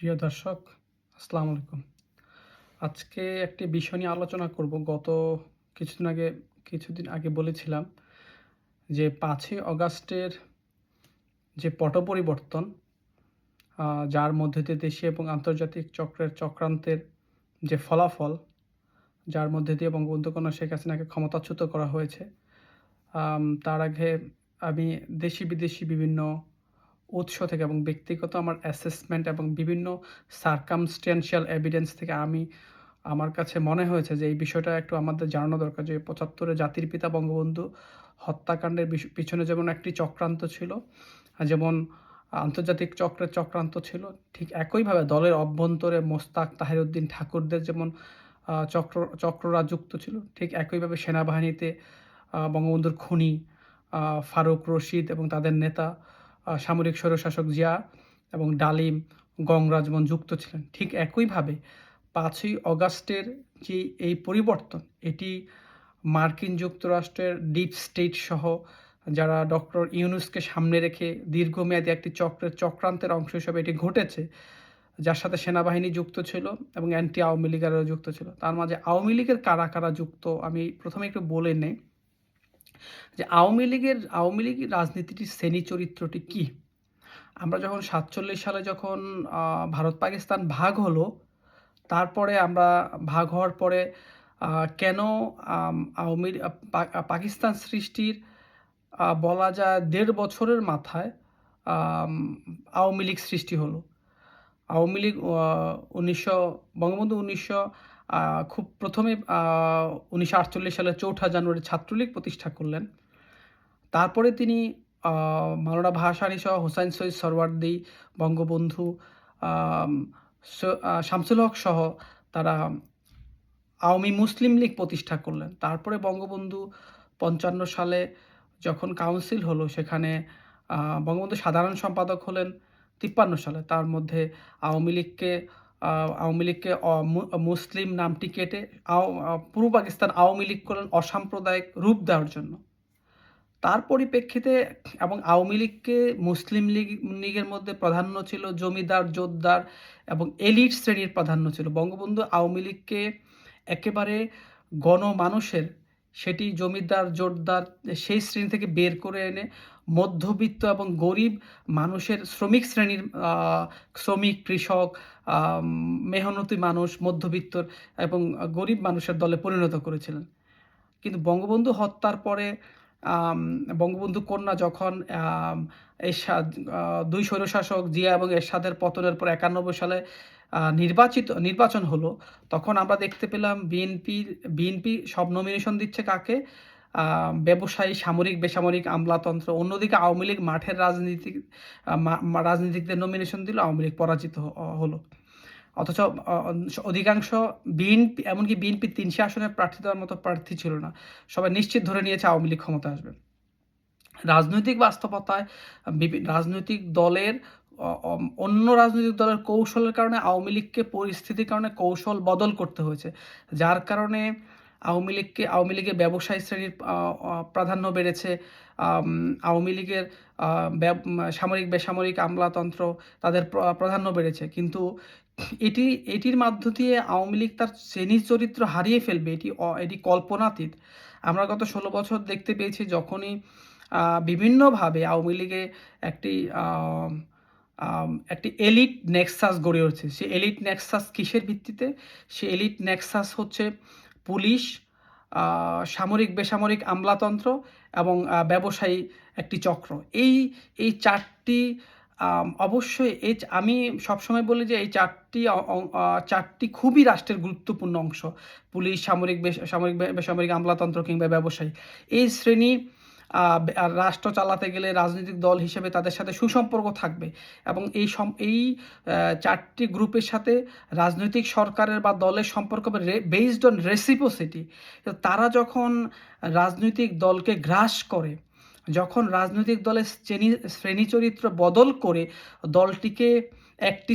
প্রিয় দর্শক, আসসালামু আলাইকুম। আজকে একটি বিষয় নিয়ে আলোচনা করব। গত কিছুদিন আগে কিছুদিন আগে বলেছিলাম যে পাঁচই অগাস্টের যে পট পরিবর্তন যার মধ্যে দিয়ে দেশীয় এবং আন্তর্জাতিক চক্রের চক্রান্তের যে ফলাফল, যার মধ্যে দিয়ে বঙ্গবন্ধু কন্যা শেখ হাসিনাকে ক্ষমতাচ্যুত করা হয়েছে তার আগে আমি দেশি বিদেশি বিভিন্ন উৎস থেকে এবং ব্যক্তিগত আমার অ্যাসেসমেন্ট এবং বিভিন্ন সার্কামস্টেন্সিয়াল এভিডেন্স থেকে আমি, আমার কাছে মনে হয়েছে যে এই বিষয়টা একটু আমাদের জানানো দরকার যে পঁচাত্তরে জাতির পিতা বঙ্গবন্ধু হত্যাকাণ্ডের পিছনে যেমন একটি চক্রান্ত ছিল যেমন আন্তর্জাতিক চক্রের চক্রান্ত ছিল, ঠিক একইভাবে দলের অভ্যন্তরে মোস্তাক তাহিরউদ্দিন ঠাকুরদের যেমন চক্র চক্ররা যুক্ত ছিল, ঠিক একইভাবে সেনাবাহিনীতে বঙ্গবন্ধুর খুনি ফারুক রশিদ এবং তাদের নেতা সামরিক স্বৈরশাসক জিয়া এবং ডালিম গংরাজমন যুক্ত ছিলেন। ঠিক একইভাবে পাঁচই অগাস্টের যে এই পরিবর্তন, এটি মার্কিন যুক্তরাষ্ট্রের ডিপ স্টেট সহ যারা ডক্টর ইউনুসকে সামনে রেখে দীর্ঘমেয়াদী একটি চক্রের চক্রান্তের অংশ হিসেবে এটি ঘটেছে, যার সাথে সেনাবাহিনী যুক্ত ছিল এবং অ্যান্টি আওয়ামী লীগেরও যুক্ত ছিল। তার মাঝে আওয়ামী লীগের কারা কারা যুক্ত, আমি প্রথমে একটু বলে নেই। যে আওয়ামী লীগের, আওয়ামী লীগ রাজনীতিটির শ্রেণি চরিত্রটি কি? আমরা যখন সাতচল্লিশ সালে যখন ভারত পাকিস্তান ভাগ হলো, তারপরে আমরা ভাগ হওয়ার পরে কেন আওয়ামী পাকিস্তান সৃষ্টির বলা যায় দেড় বছরের মাথায় আওয়ামী লীগ সৃষ্টি হলো। আওয়ামী লীগ উনিশশো, বঙ্গবন্ধু উনিশশো খুব প্রথমে উনিশশো আটচল্লিশ সালের চৌঠা জানুয়ারি ছাত্রলীগ প্রতিষ্ঠা করলেন। তারপরে তিনি মাওলানা ভাসানী সহ হোসাইন সৈয়দ সরওয়ার্দি, বঙ্গবন্ধু শামসুল হক সহ তারা আওয়ামী মুসলিম লীগ প্রতিষ্ঠা করলেন। তারপরে বঙ্গবন্ধু পঞ্চান্ন সালে যখন কাউন্সিল হলো, সেখানে বঙ্গবন্ধু সাধারণ সম্পাদক হলেন তিপ্পান্ন সালে। তার মধ্যে আওয়ামী লীগকে আওয়ামী লীগকে মুসলিম নামটি কেটে পূর্ব পাকিস্তান আওয়ামী লীগ করলেন অসাম্প্রদায়িক রূপ দেওয়ার জন্য। তার পরিপ্রেক্ষিতে এবং আওয়ামী লীগকে মুসলিম লীগ, লীগের মধ্যে প্রাধান্য ছিল জমিদার, জোতদার এবং এলিট শ্রেণির প্রাধান্য ছিল। বঙ্গবন্ধু আওয়ামী লীগকে একেবারে গণমানুষের সেটি জমিদার, জোরদার, সেই শ্রেণি থেকে বের করে এনে মধ্যবিত্ত এবং গরিব মানুষের শ্রমিক শ্রেণির শ্রমিক, কৃষক মেহনতি মানুষ মধ্যবিত্তর এবং গরিব মানুষের দলে পরিণত করেছিলেন। কিন্তু বঙ্গবন্ধু হত্যার পরে বঙ্গবন্ধু কন্যা যখন এরশাদ দুই স্বৈরশাসক জিয়া এবং এরশাদের পতনের পর একানব্বই সালে নির্বাচিত, নির্বাচন হলো, তখন আমরা দেখতে পেলাম বিএনপির বিএনপি সব নমিনেশন দিচ্ছে কাকে? ব্যবসায়ী, সামরিক, বেসামরিক, আমলাতন্ত্র, অন্যদিকে আওয়ামী লীগ মাঠের রাজনীতি রাজনীতিকদের নমিনেশন দিল, আওয়ামী লীগ পরাজিত হলো। অথচ অধিকাংশ বিএনপি এমনকি বিএনপি তিনশো আসনে প্রার্থী দেওয়ার মতো প্রার্থী ছিল না। সবাই নিশ্চিত ধরে নিয়েছে আওয়ামী লীগ ক্ষমতা আসবে। রাজনৈতিক বাস্তবতায় রাজনৈতিক দলের অন্য রাজনৈতিক দলের কৌশলের কারণে আওয়ামী লীগকে পরিস্থিতির কারণে কৌশল বদল করতে হয়েছে। যার কারণে আওয়ামী লীগকে, আওয়ামী লীগের ব্যবসায়ী শ্রেণির প্রাধান্য বেড়েছে। আওয়ামী লীগের সামরিক, বেসামরিক আমলাতন্ত্র তাদের প্রাধান্য বেড়েছে। কিন্তু এটি, এটির মধ্য দিয়ে আওয়ামী লীগ তার শ্রেণির চরিত্র হারিয়ে ফেলবে, এটি এটি কল্পনাতীত। আমরা গত ষোলো বছর দেখতে পেয়েছি যখনই বিভিন্নভাবে আওয়ামী লীগে একটি একটি এলিট নেক্সাস গড়ে উঠছে। সে এলিট নেক্সাস কিসের ভিত্তিতে? সে এলিট নেক্সাস হচ্ছে পুলিশ সামরিক, বেসামরিক আমলাতন্ত্র এবং ব্যবসায়ী একটি চক্র। এই এই চারটি অবশ্যই এই আমি সবসময় বলি যে এই চারটি চারটি খুবই রাষ্ট্রের গুরুত্বপূর্ণ অংশ। পুলিশ, সামরিক সামরিক বেসামরিক আমলাতন্ত্র কিংবা ব্যবসায়ী। এই শ্রেণি রাষ্ট্র চালাতে গেলে রাজনৈতিক দল হিসেবে তাদের সাথে সুসম্পর্ক থাকবে। এবং এই এই চারটি গ্রুপের সাথে রাজনৈতিক সরকারের বা দলের সম্পর্ক বেসড অন রেসিপোসিটি তারা যখন রাজনৈতিক দলকে গ্রাস করে, যখন রাজনৈতিক দলের শ্রেণি শ্রেণি চরিত্র বদল করে, দলটিকে একটি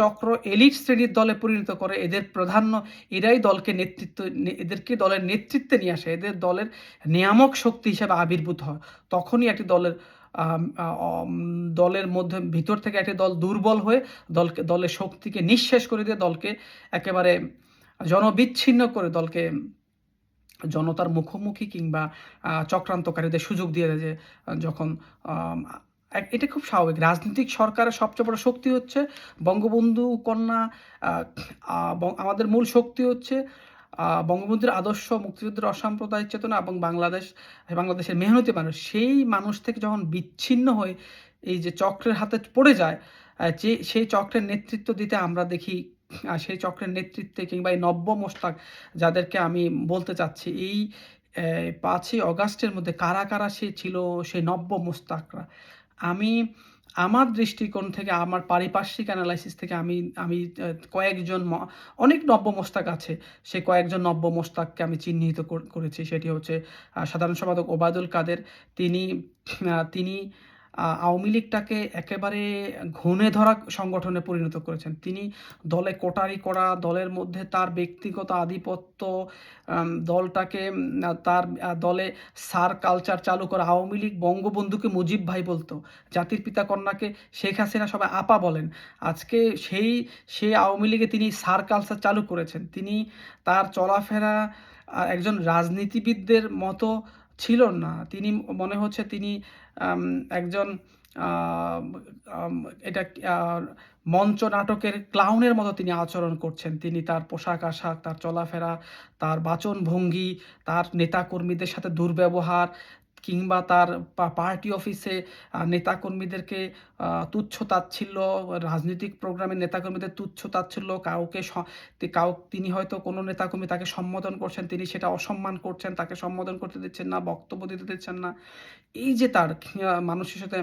চক্র এলিট শ্রেণির দলে পরিণত করে এদের প্রাধান্য এরাই দলকে নেতৃত্ব এদেরকে দলের নেতৃত্বে নিয়ে আসে। এদের দলের নিয়ামক শক্তি হিসেবে আবির্ভূত হয়। তখনই একটি দলের দলের মধ্যে, ভিতর থেকে একটি দল দুর্বল হয়ে দলকে, দলের শক্তিকে নিঃশেষ করে দিয়ে দলকে একেবারে জনবিচ্ছিন্ন করে দলকে জনতার মুখোমুখি কিংবা চক্রান্তকারীদের সুযোগ দিয়ে দেয় যে, যখন এটা খুব স্বাভাবিক। রাজনৈতিক সরকারের সবচেয়ে বড় শক্তি হচ্ছে বঙ্গবন্ধু, কন্যা আমাদের মূল শক্তি হচ্ছে বঙ্গবন্ধুর আদর্শ, মুক্তিযুদ্ধের অসাম্প্রদায়িক চেতনা এবং বাংলাদেশ, বাংলাদেশের মেহনতি মানুষ। সেই মানুষ থেকে যখন বিচ্ছিন্ন হয়ে এই যে চক্রের হাতে পড়ে যায় যে, সেই চক্রের নেতৃত্ব দিতে আমরা দেখি সেই চক্রের নেতৃত্বে কিংবা এই নব্য মোস্তাক যাদেরকে আমি বলতে চাচ্ছি, এই পাঁচই অগাস্টের মধ্যে কারা কারা সে ছিল, সেই নব্য মোস্তাকরা আমি, আমার দৃষ্টিকোণ থেকে, আমার পারিপার্শ্বিক অ্যানালাইসিস থেকে আমি আমি কয়েকজন অনেক নব্য মোস্তাক আছে। সে কয়েকজন নব্য মোস্তাককে আমি চিহ্নিত করেছি। সেটি হচ্ছে সাধারণ সম্পাদক ওবায়দুল কাদের। তিনি তিনি আওয়ামী লীগটাকে একেবারে ঘুণে ধরা সংগঠনে পরিণত করেছেন। তিনি দলে কোটারি করা, দলের মধ্যে তার ব্যক্তিগত আধিপত্য দলটাকে তার দলে সার কালচার চালু করা, আওয়ামী লীগ বঙ্গবন্ধুকে মুজিব ভাই বলতো, জাতির পিতা কন্যাকে শেখ হাসিনা সবাই আপা বলেন। আজকে সেই সেই আওয়ামী লীগে তিনি সার কালচার চালু করেছেন। তিনি তার চলাফেরা একজন রাজনীতিবিদদের মতো ছিল না। তিনি মনে হচ্ছে তিনি একজন এটা মঞ্চ নাটকের ক্লাউনের মতো তিনি আচরণ করছেন। তিনি তার পোশাক আশাক, তার চলাফেরা, তার বাচন ভঙ্গি তার নেতাকর্মীদের সাথে দুর্ব্যবহার কিংবা তার পার্টি অফিসে নেতাকর্মীদেরকে তুচ্ছ তাচ্ছিল্য, রাজনৈতিক প্রোগ্রামে নেতাকর্মীদের তুচ্ছ তাচ্ছিল্য, কাউকে কাউ, তিনি হয়তো কোনো নেতাকর্মী তাকে সম্বোধন করছেন, তিনি সেটা অসম্মান করছেন, তাকে সম্বোধন করতে দিচ্ছেন না, বক্তব্য দিতে দিচ্ছেন না। এই যে তার মানুষের সাথে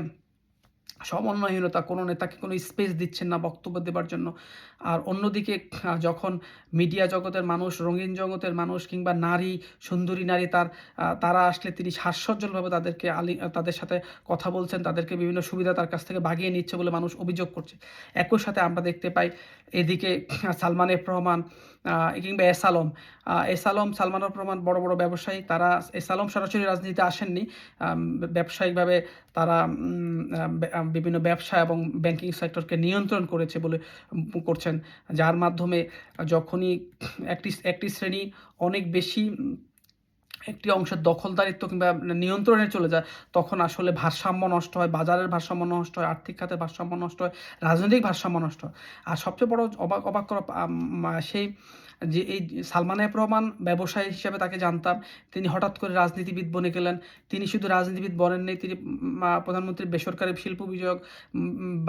সমন্বয়হীনতা, কোনো নেতাকে কোনো স্পেস দিচ্ছেন না বক্তব্য দেবার জন্য। আর অন্যদিকে যখন মিডিয়া জগতের মানুষ, রঙিন জগতের মানুষ কিংবা নারী, সুন্দরী নারী তার তারা আসলে তিনি হাস্যজ্জ্বলভাবে তাদেরকে আলি, তাদের সাথে কথা বলছেন, তাদেরকে বিভিন্ন সুবিধা তার কাছ থেকে বাগিয়ে নিচ্ছে বলে মানুষ অভিযোগ করছে। একই সাথে আমরা দেখতে পাই এদিকে সালমান এফ রহমান কিংবা এস আলম। এস আলম, সালমান রহমান বড় বড় ব্যবসায়ী। তারা, এস আলম সরাসরি রাজনীতিতে আসেননি। ব্যবসায়িকভাবে তারা বিভিন্ন ব্যবসা এবং ব্যাংকিং সেক্টরকে নিয়ন্ত্রণ করেছে বলে করছেন। যার মাধ্যমে যখনই একটি একটি শ্রেণি অনেক বেশি, একটি অংশের দখলদারিত্ব কিংবা নিয়ন্ত্রণে চলে যায়, তখন আসলে ভারসাম্য নষ্ট হয়, বাজারের ভারসাম্য নষ্ট হয়, আর্থিক খাতের ভারসাম্য নষ্ট হয়, রাজনৈতিক ভারসাম্য নষ্ট হয়। আর সবচেয়ে বড় অবাক অবাক করা সেই যে এই সালমান এফ রহমান ব্যবসায়ী হিসাবে তাকে জানতাম। তিনি হঠাৎ করে রাজনীতিবিদ বনে গেলেন। তিনি শুধু রাজনীতিবিদ বনেননি, তিনি প্রধানমন্ত্রীর বেসরকারি শিল্প বিষয়ক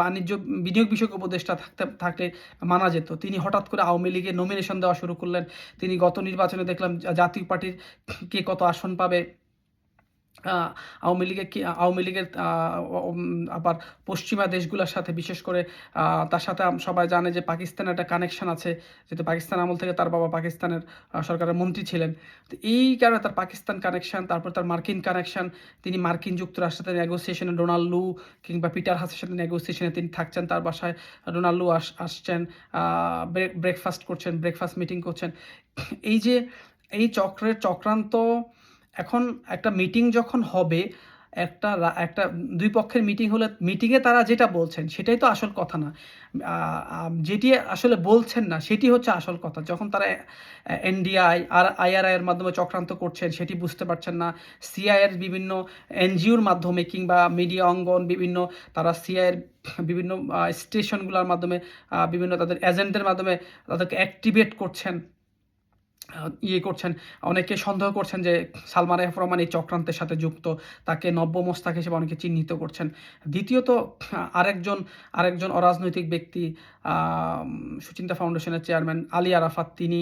বাণিজ্য, বিনিয়োগ বিষয়ক উপদেষ্টা থাকতে, থাকলে মানা যেত। তিনি হঠাৎ করে আওয়ামী লীগে নমিনেশন দেওয়া শুরু করলেন। তিনি গত নির্বাচনে দেখলাম জাতীয় পার্টির কে কত আসন পাবে। আওয়ামী লীগের কি আওয়ামী লীগের আবার পশ্চিমা দেশগুলোর সাথে, বিশেষ করে তার সাথে সবাই জানে যে পাকিস্তানের একটা কানেকশন আছে, যেহেতু পাকিস্তান আমল থেকে তার বাবা পাকিস্তানের সরকারের মন্ত্রী ছিলেন। তো এই কারণে তার পাকিস্তান কানেকশন তারপর তার মার্কিন কানেকশন তিনি মার্কিন যুক্তরাষ্ট্রের সাথে নেগোসিয়েশনে ডোনাল্ড লু কিংবা পিটার হাসের সাথে নেগোসিয়েশনে তিনি থাকছেন, তার বাসায় ডোনাল্ড লু আস, আসছেন ব্রেকফাস্ট করছেন ব্রেকফাস্ট মিটিং করছেন। এই যে, এই চক্রের চক্রান্ত এখন একটা মিটিং যখন হবে, একটা একটা দুই পক্ষের মিটিং হলে মিটিংয়ে তারা যেটা বলছেন, সেটাই তো আসল কথা না। যেটি আসলে বলছেন না, সেটি হচ্ছে আসল কথা। যখন তারা এনডিআই আর আইআরআই এর মাধ্যমে চক্রান্ত করছেন, সেটি বুঝতে পারছেন না। সিআই এর বিভিন্ন এনজিওর মাধ্যমে কিংবা মিডিয়া অঙ্গন, বিভিন্ন তারা সিআই এর বিভিন্ন স্টেশনগুলোর মাধ্যমে বিভিন্ন তাদের এজেন্টদের মাধ্যমে তাদেরকে অ্যাক্টিভেট করছেন। ইয়ে করছেন, অনেকে সন্দেহ করছেন যে সালমান এফ রহমান এই চক্রান্তের সাথে যুক্ত, তাকে নব্য মোস্তাক হিসেবে অনেকে চিহ্নিত করছেন। দ্বিতীয়ত, আরেকজন আরেকজন অরাজনৈতিক ব্যক্তি সুচিন্তা ফাউন্ডেশনের চেয়ারম্যান আলী আরাফাত, তিনি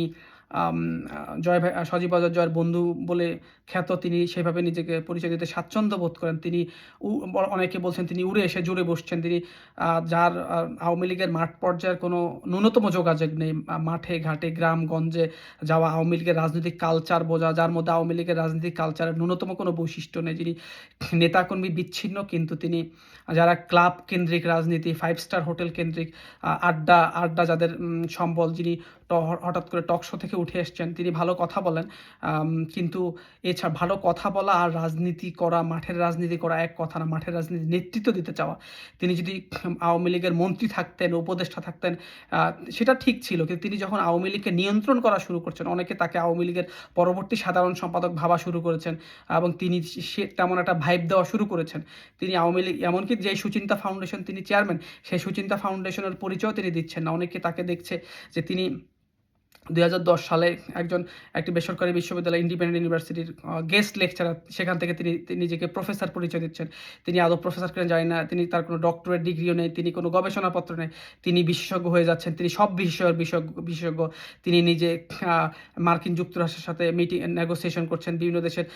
জয় ভাই সজীব আজাদ জয়ের বন্ধু বলে খ্যাত তিনি সেভাবে নিজেকে পরিচয় দিতে স্বাচ্ছন্দ্য বোধ করেন। তিনি অনেকে বলছেন তিনি উড়ে এসে জুড়ে বসছেন। তিনি যার আওয়ামী লীগের মাঠ পর্যায়ের কোনো ন্যূনতম যোগাযোগ নেই। মাঠে, ঘাটে, গ্রাম, গঞ্জে যাওয়া আওয়ামী লীগের রাজনৈতিক কালচার বোঝা, যার মধ্যে আওয়ামী লীগের রাজনৈতিক কালচারের ন্যূনতম কোনো বৈশিষ্ট্য নেই। যিনি নেতাকর্মী বিচ্ছিন্ন, কিন্তু তিনি যারা ক্লাব কেন্দ্রিক, রাজনীতি ফাইভ স্টার হোটেল কেন্দ্রিক আড্ডা আড্ডা যাদের সম্বল যিনি হঠাৎ করে টক শো থেকে উঠে এসছেন, তিনি ভালো কথা বলেন। কিন্তু এছাড়া ভালো কথা বলা আর রাজনীতি করা, মাঠের রাজনীতি করা এক কথা না, মাঠের রাজনীতি নেতৃত্ব দিতে চাওয়া। তিনি যদি আওয়ামী লীগের মন্ত্রী থাকতেন, উপদেষ্টা থাকতেন সেটা ঠিক ছিল। কিন্তু তিনি যখন আওয়ামী লীগকে নিয়ন্ত্রণ করা শুরু করছেন, অনেকে তাকে আওয়ামী লীগের পরবর্তী সাধারণ সম্পাদক ভাবা শুরু করেছেন এবং তিনি সে, তেমন একটা ভাইব দেওয়া শুরু করেছেন। তিনি আওয়ামী লীগ, এমনকি যে সুচিন্তা ফাউন্ডেশন তিনি চেয়ারম্যান, সেই সুচিন্তা ফাউন্ডেশনের পরিচয় তিনি দিচ্ছেন না। অনেকে তাকে দেখছে যে তিনি দশ সালে একজন একটি বেসরকারি বিশ্ববিদ্যালয় ইন্ডিপেন্ডেন্ট ইউনিভার্সিটির গেস্ট লেকচারার সেখান থেকে তিনি নিজেকে প্রফেসর পরিচয় দিচ্ছেন। তিনি আদৌ প্রফেসর কিনা জানি না। তিনি তার কোনো ডক্টরেট ডিগ্রিও নেই, তিনি কোনো গবেষণাপত্র নেই। তিনি বিশেষজ্ঞ হয়ে যাচ্ছেন, তিনি সব বিষয়ের বিশেষজ্ঞ। তিনি নিজে মার্কিন যুক্তরাষ্ট্রের সাথে মিটিং নেগোসিয়েশন করছেন, বিভিন্ন দেশের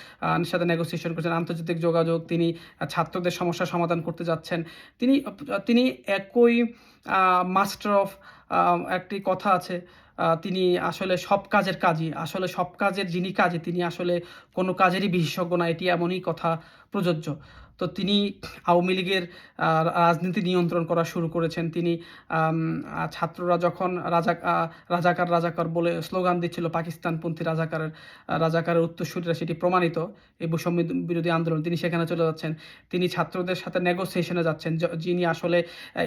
সাথে নেগোসিয়েশন করছেন, আন্তর্জাতিক যোগাযোগ, তিনি ছাত্রদের সমস্যার সমাধান করতে যাচ্ছেন। তিনি তিনি একই মাস্টার অফ একটি কথা আছে তিনি আসলে সব কাজের কাজই, আসলে সব কাজের যিনি কাজে, তিনি আসলে কোনো কাজেরই বিশেষজ্ঞ না, এটি এমনই কথা প্রযোজ্য। তো তিনি আওয়ামী লীগের রাজনীতি নিয়ন্ত্রণ করা শুরু করেছেন। তিনি ছাত্ররা যখন রাজা রাজাকার রাজাকার বলে স্লোগান দিচ্ছিল, পাকিস্তানপন্থী রাজাকারের রাজাকারের উত্তরসূরিরা সেটি প্রমাণিত এই বৈষম্য বিরোধী আন্দোলন তিনি সেখানে চলে যাচ্ছেন। তিনি ছাত্রদের সাথে নেগোসিয়েশনে যাচ্ছেন যিনি আসলে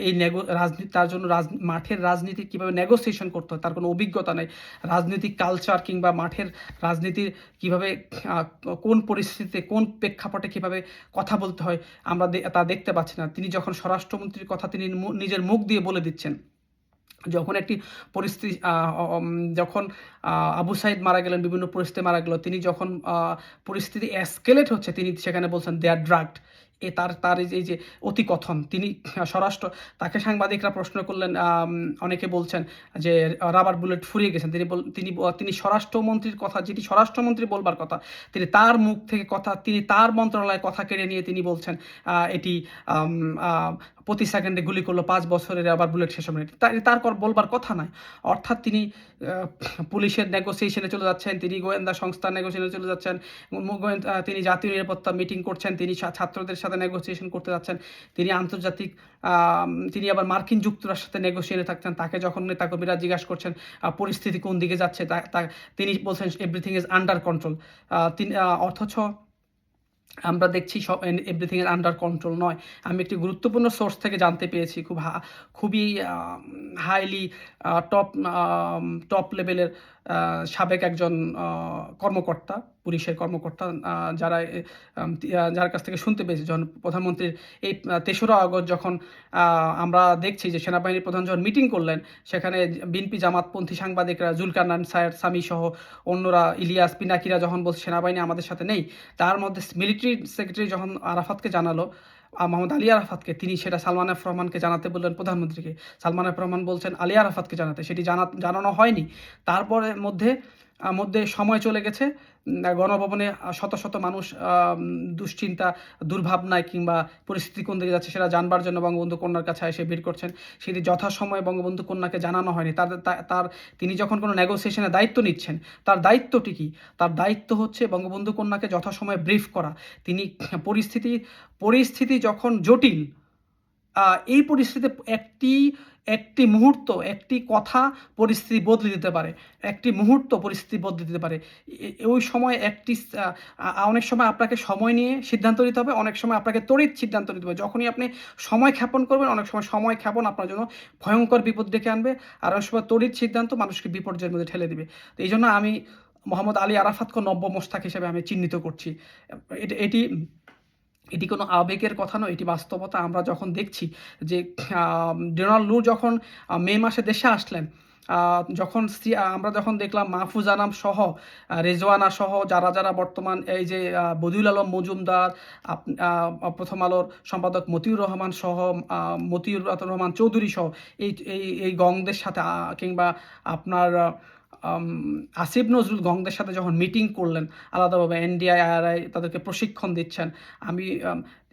এই নেগো রাজনীতি তার জন্য রাজ, মাঠের রাজনীতি কীভাবে নেগোসিয়েশন করতে হয়, তার কোনো অভিজ্ঞতা নেই। রাজনৈতিক কালচার কিংবা মাঠের রাজনীতির কীভাবে কোন পরিস্থিতিতে কোন প্রেক্ষাপটে কীভাবে কথা বলতে হয়, আমরা তা দেখতে পাচ্ছি না। তিনি যখন স্বরাষ্ট্রমন্ত্রীর কথা তিনি নিজের মুখ দিয়ে বলে দিচ্ছেন, যখন একটি পরিস্থিতি যখন আবু সাইদ মারা গেলেন, বিভিন্ন পরিস্থিতি মারা গেল, তিনি যখন পরিস্থিতি অ্যাসকেলেট হচ্ছে, তিনি সেখানে বলছেন দে আর ড্রাগড এ তার তার এই যে- অতিকথন, তিনি স্বরাষ্ট্র, তাকে সাংবাদিকরা প্রশ্ন করলেন অনেকে বলছেন যে রাবার বুলেট ফুরিয়ে গেছেন। তিনি তিনি তিনি স্বরাষ্ট্রমন্ত্রীর কথা যেটি স্বরাষ্ট্রমন্ত্রী বলবার কথা, তিনি তার মুখ থেকে কথা, তিনি তার মন্ত্রণালয়ে কথা কেড়ে নিয়ে তিনি বলছেন এটি প্রতি সেকেন্ডে গুলি করল, পাঁচ বছরের আবার বুলেট শেষ হবে না। তা- তার কর- বলবার কথা নয় অর্থাৎ তিনি পুলিশের নেগোসিয়েশনে চলে যাচ্ছেন, তিনি গোয়েন্দা সংস্থার নেগোসিয়েশনে চলে যাচ্ছেন তিনি জাতীয় নিরাপত্তা মিটিং করছেন, তিনি ছাত্রদের সাথে নেগোসিয়েশন করতে যাচ্ছেন, তিনি আন্তর্জাতিক তিনি আবার মার্কিন যুক্তরাষ্ট্রের সাথে নেগোসিয়েশনে থাকছেন, তাকে যখন নেতাকর্মীরা জিজ্ঞাসা করছেন পরিস্থিতি কোন দিকে যাচ্ছে তিনি বলছেন এভরিথিং ইজ আন্ডার কন্ট্রোল তিনি অথচ আমরা দেখছি সব এভরিথিং এর আন্ডার কন্ট্রোল নয়। আমি একটি গুরুত্বপূর্ণ সোর্স থেকে জানতে পেরেছি খুব খুবই হাইলি টপ টপ লেভেলের সাবেক একজন কর্মকর্তা, পুলিশের কর্মকর্তা যারা যার কাছ থেকে শুনতে পেয়েছি যখন প্রধানমন্ত্রীর এই তেসরা আগস্ট যখন আমরা দেখছি যে সেনাবাহিনীর প্রধান যখন মিটিং করলেন, সেখানে বিএনপি জামাতপন্থী সাংবাদিকরা জুলকারনান সায়ের সামি সহ অন্যরা, ইলিয়াস পিনাকিরা যখন বলছে, সেনাবাহিনী আমাদের সাথে নেই। তার মধ্যে মিলিটারি সেক্রেটারি যখন আরাফাতকে জানালো মোহাম্মদ আলী আরাফাতকে। তিনি সেটা সালমান রহমানকে জানাতে বললেন, প্রধানমন্ত্রীকে। সালমান রহমান বলছেন, আলী আরাফাতকে জানাতে। সেটি জানা জানানো হয়নি। তারপরে মধ্যে মধ্যে সময় চলে গেছে। গণভবনে শত শত মানুষ দুশ্চিন্তা, দুর্ভাবনায় কিংবা পরিস্থিতি কোন দিকে যাচ্ছে সেটা জানবার জন্য বঙ্গবন্ধু কন্যার কাছে এসে ভিড় করছেন। সেটি যথাসময়ে বঙ্গবন্ধু কন্যাকে জানানো হয়নি। তার তার, তিনি যখন কোনো নেগোসিয়েশনের দায়িত্ব নিচ্ছেন, তার দায়িত্বটি কি? তার দায়িত্ব হচ্ছে বঙ্গবন্ধু কন্যাকে যথাসময়ে ব্রিফ করা। তিনি পরিস্থিতি পরিস্থিতি যখন জটিল এই পরিস্থিতিতে একটি একটি মুহূর্ত, একটি কথা পরিস্থিতি বদলে দিতে পারে। একটি মুহূর্ত পরিস্থিতি বদলে দিতে পারে। ওই সময় একটি অনেক সময় আপনাকে সময় নিয়ে সিদ্ধান্ত নিতে হবে, অনেক সময় আপনাকে তড়িৎ সিদ্ধান্ত নিতে হবে। যখনই আপনি সময় ক্ষেপণ করবেন, অনেক সময় সময় ক্ষেপণ আপনার জন্য ভয়ঙ্কর বিপদ ডেকে আনবে আর অনেক সময় তড়িৎ সিদ্ধান্ত মানুষকে বিপর্যয়ের মধ্যে ঠেলে দিবে। তো এই জন্য আমি মোহাম্মদ আলী আরাফাতকে নব্য মোস্তাক হিসেবে আমি চিহ্নিত করছি। এটি এটি কোনো আবেগের কথা নয়, এটি বাস্তবতা। আমরা যখন দেখছি যে ডোনাল্ড লু যখন মে মাসে দেশে আসলেন যখন আমরা যখন দেখলাম মাহফুজ আনাম সহ রেজওয়ানা সহ, যারা যারা বর্তমান এই যে বদিউল আলম মজুমদার প্রথম আলোর সম্পাদক মতিউর রহমান সহ মতিউর রহমান চৌধুরী সহ, এই এই গংদের সাথে কিংবা আপনার আসিফ নজরুল গংদের সাথে যখন মিটিং করলেন, আলাদাভাবে এনডিআই আইআরআই তাদেরকে প্রশিক্ষণ দিচ্ছেন, আমি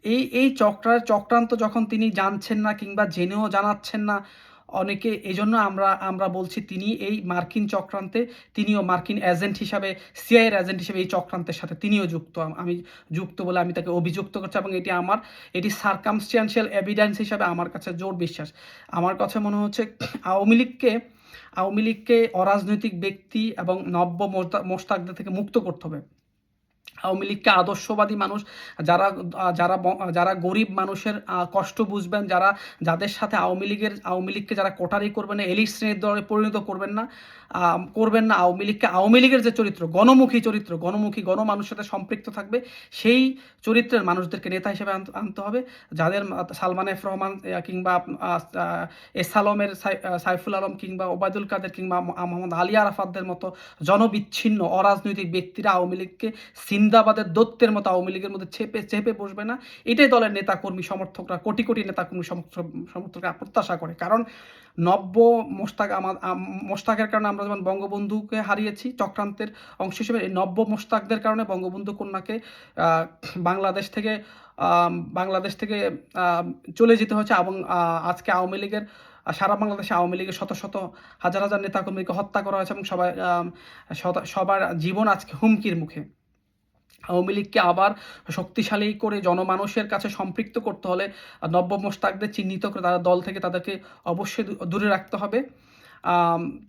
এই এই চক্রার চক্রান্ত যখন তিনি জানছেন না কিংবা জেনেও জানাচ্ছেন না, অনেকে এই জন্য আমরা আমরা বলছি তিনি এই মার্কিন চক্রান্তে, তিনিও মার্কিন এজেন্ট হিসাবে সিআইয়ের এজেন্ট হিসাবে এই চক্রান্তের সাথে তিনিও যুক্ত। আমি যুক্ত বলে আমি তাকে অভিযুক্ত করছি এবং এটি আমার, এটি সার্কামস্টিয়ান্সিয়াল এভিডেন্স হিসাবে আমার কাছে জোর বিশ্বাস। আমার কাছে মনে হচ্ছে আওয়ামী লীগকে আওয়ামী লীগকে অরাজনৈতিক ব্যক্তি এবং নব্য মোস্তা- মোস্তাকদের থেকে মুক্ত করতে হবে। আওয়ামী লীগকে আদর্শবাদী মানুষ, যারা যারা যারা গরিব মানুষের কষ্ট বুঝবেন, যারা, যাদের সাথে আওয়ামী লীগের, আওয়ামী লীগকে যারা কোটারি করবেন না এলিট শ্রেণির দলে পরিণত করবেন না করবেন না, আওয়ামী লীগকে, আওয়ামী লীগের যে চরিত্র, গণমুখী চরিত্র, গণমুখী গণমানুষের সাথে সম্পৃক্ত থাকবে, সেই চরিত্রের মানুষদেরকে নেতা হিসেবে আনতে হবে, যাদের সালমান এফ রহমান কিংবা এস আলমের সাই- সাইফুল আলম কিংবা ওবায়দুল কাদের কিংবা মোহাম্মদ আলী আরাফাতদের মতো জনবিচ্ছিন্ন, অরাজনৈতিক ব্যক্তিরা আওয়ামী লীগকে সিন্দাবাদের দত্তের মতো আওয়ামী লীগের মধ্যে চেপে চেপে বসবে না। এটাই দলের নেতা কর্মী সমর্থকরা, কোটি কোটি নেতা কর্মী সমর্থকরা প্রত্যাশা করে। কারণ নব্য মোস্তাক আমার আম- মোস্তাকের কারণে আমরা যেমন বঙ্গবন্ধুকে হারিয়েছি চক্রান্তের অংশ হিসেবে, এই নব্য মোস্তাকদের কারণে বঙ্গবন্ধু কন্যাকে বাংলাদেশ থেকে বাংলাদেশ থেকে চলে যেতে হচ্ছে এবং আজকে আওয়ামী লীগের, সারা বাংলাদেশে আওয়ামী লীগের শত শত, হাজার হাজার নেতাকর্মীকে হত্যা করা হয়েছে এবং সবাই সবার জীবন আজকে হুমকির মুখে। আওয়ামী লীগকে আবার শক্তিশালী করে জনমানুষের কাছে সম্পৃক্ত করতে হলে নব্য মোস্তাকদের চিহ্নিত করে তারা দল থেকে তাদেরকে অবশ্যই দূরে রাখতে হবে।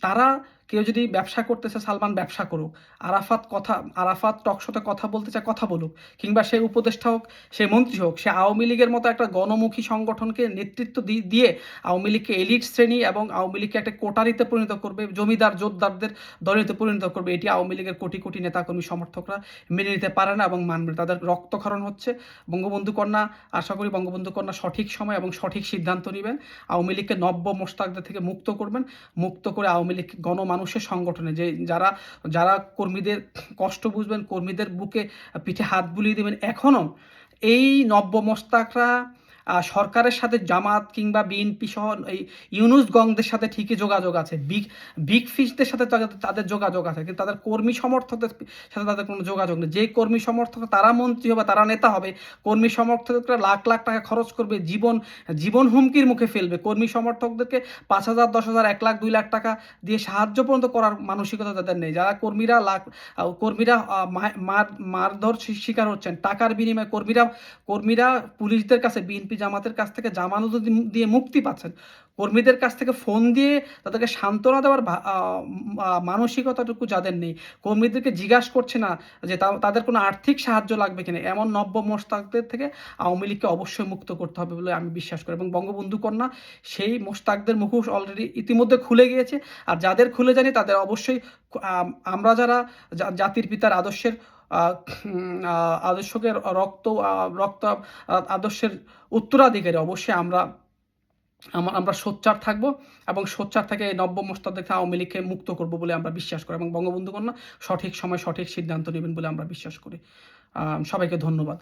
তারা কেউ যদি ব্যবসা করতেছে সালমান ব্যবসা করুক। আরাফাত কথা, আরাফাত টকশোতে কথা বলতে চায়, কথা বলুক। কিংবা সে উপদেষ্টা হোক, সে মন্ত্রী হোক, সে আওয়ামী লীগের মতো একটা গণমুখী সংগঠনকে নেতৃত্ব দিয়ে আওয়ামী লীগকে এলিট শ্রেণি এবং আওয়ামী লীগকে একটা কোটারিতে পরিণত করবে, জমিদার, জোরদারদের দলিতে পরিণত করবে, এটি আওয়ামী লীগের কোটি কোটি নেতাকর্মী সমর্থকরা মেনে নিতে পারে না এবং মানবে তাদের রক্তক্ষরণ হচ্ছে। বঙ্গবন্ধু কন্যা, আশা করি বঙ্গবন্ধু কন্যা সঠিক সময় এবং সঠিক সিদ্ধান্ত নেবেন। আওয়ামী লীগকে নব্য মোস্তাকদের থেকে মুক্ত করবেন। মুক্ত করে আওয়ামী লীগকে গণমানুষের সংগঠনে যে যারা যারা কর্মীদের কষ্ট বুঝবেন কর্মীদের বুকে পিঠে হাত বুলিয়ে দেবেন এখনও এই নব্য মোস্তাকরা আহ, সরকারের সাথে জামাত কিংবা বিএনপি সহ এই ইউনুস গংদের সাথে ঠিকই যোগাযোগ আছে। বিগ বিগ ফিশদের সাথে তাদের যোগাযোগ আছে, কিন্তু তাদের কর্মী সমর্থকদের সাথে তাদের কোনো যোগাযোগ নেই। যে কর্মী সমর্থক, তারা মন্ত্রী হবে, তারা নেতা হবে, কর্মী সমর্থকরা লাখ লাখ টাকা খরচ করবে, জীবন জীবন হুমকির মুখে ফেলবে। কর্মী সমর্থকদেরকে পাঁচ হাজার, দশ হাজার, এক লাখ, দুই লাখ টাকা দিয়ে সাহায্য পর্যন্ত করার মানসিকতা তাদের নেই। যারা কর্মীরা লাখ কর্মীরা মার, মারধর শিকার হচ্ছেন, টাকার বিনিময়ে কর্মীরা কর্মীরা পুলিশদের কাছে বিএনপি জামাতের কাছ থেকে জামানত দিয়ে মুক্তি পাচ্ছেন, কর্মীদের কাছ থেকে ফোন দিয়ে তাদেরকে সান্ত্বনা দেওয়ার মানসিকতাটুকু যাদের নেই, কর্মীদেরকে জিজ্ঞাসা করছে না যে তাদের কোনো আর্থিক সাহায্য লাগবে কিনা, এমন নব্য মোস্তাকদের থেকে আওয়ামী লীগকে অবশ্যই মুক্ত করতে হবে বলে আমি বিশ্বাস করি। এবং বঙ্গবন্ধু কন্যা সেই মোস্তাকদের মুখোশ অলরেডি ইতিমধ্যে খুলে গিয়েছে, আর যাদের খুলে জানি তাদের অবশ্যই আমরা যারা জাতির পিতার আদর্শের আদর্শকে রক্ত রক্ত আদর্শের উত্তরাধিকারী, অবশ্যই আমরা, আমা- আমরা সোচ্চার থাকব এবং সোচ্চার থেকে নব্য নব্য থেকে আওয়ামী লীগকে মুক্ত করব বলে আমরা বিশ্বাস করি এবং বঙ্গবন্ধু কন্যা সঠিক সময় সঠিক সিদ্ধান্ত নেবেন বলে আমরা বিশ্বাস করি। সবাইকে ধন্যবাদ।